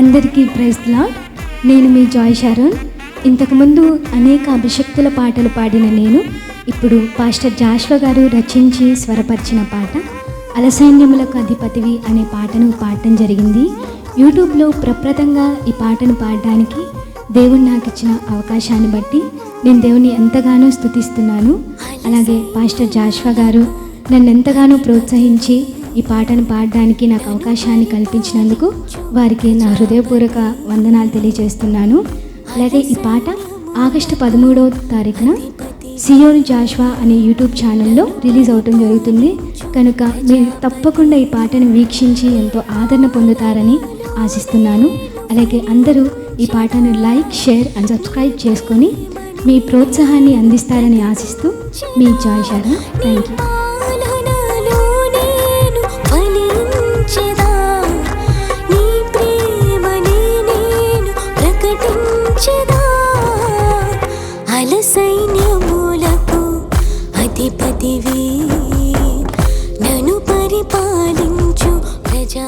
అందరికీ praise lord. నేను మీ Joy Sharon. ఇంతకుముందు అనేక అభిషక్తుల పాటలు పాడిన నేను ఇప్పుడు పాస్టర్ జాష్వ గారు రచించి స్వరపరిచిన పాట అలసైన్యములకు అధిపతివి అనే పాటను పాడటం జరిగింది. యూట్యూబ్లో ప్రప్రదంగా ఈ పాటను పాడడానికి దేవుడు నాకు ఇచ్చిన అవకాశాన్ని బట్టి నేను దేవుని ఎంతగానో స్థుతిస్తున్నాను అలాగే పాస్టర్ జాష్వ గారు నన్ను ఎంతగానో ప్రోత్సహించి ఈ పాటను పాడడానికి నాకు అవకాశాన్ని కల్పించినందుకు వారికి నా హృదయపూర్వక వందనాలు తెలియజేస్తున్నాను. అలాగే ఈ పాట ఆగస్టు పదమూడవ తారీఖున సియోన్ జాష్వా అనే యూట్యూబ్ ఛానల్లో రిలీజ్ అవటం జరుగుతుంది. కనుక మీరు తప్పకుండా ఈ పాటను వీక్షించి ఎంతో ఆదరణ పొందుతారని ఆశిస్తున్నాను. అలాగే అందరూ ఈ పాటను లైక్ షేర్ అండ్ సబ్స్క్రైబ్ చేసుకొని మీ ప్రోత్సాహాన్ని అందిస్తారని ఆశిస్తూ మీ జాయ్ శర్మ. థ్యాంక్ యూ సకల సైన్యములకు అధిపతివి. నన్ను పరిపాలించు ప్రజా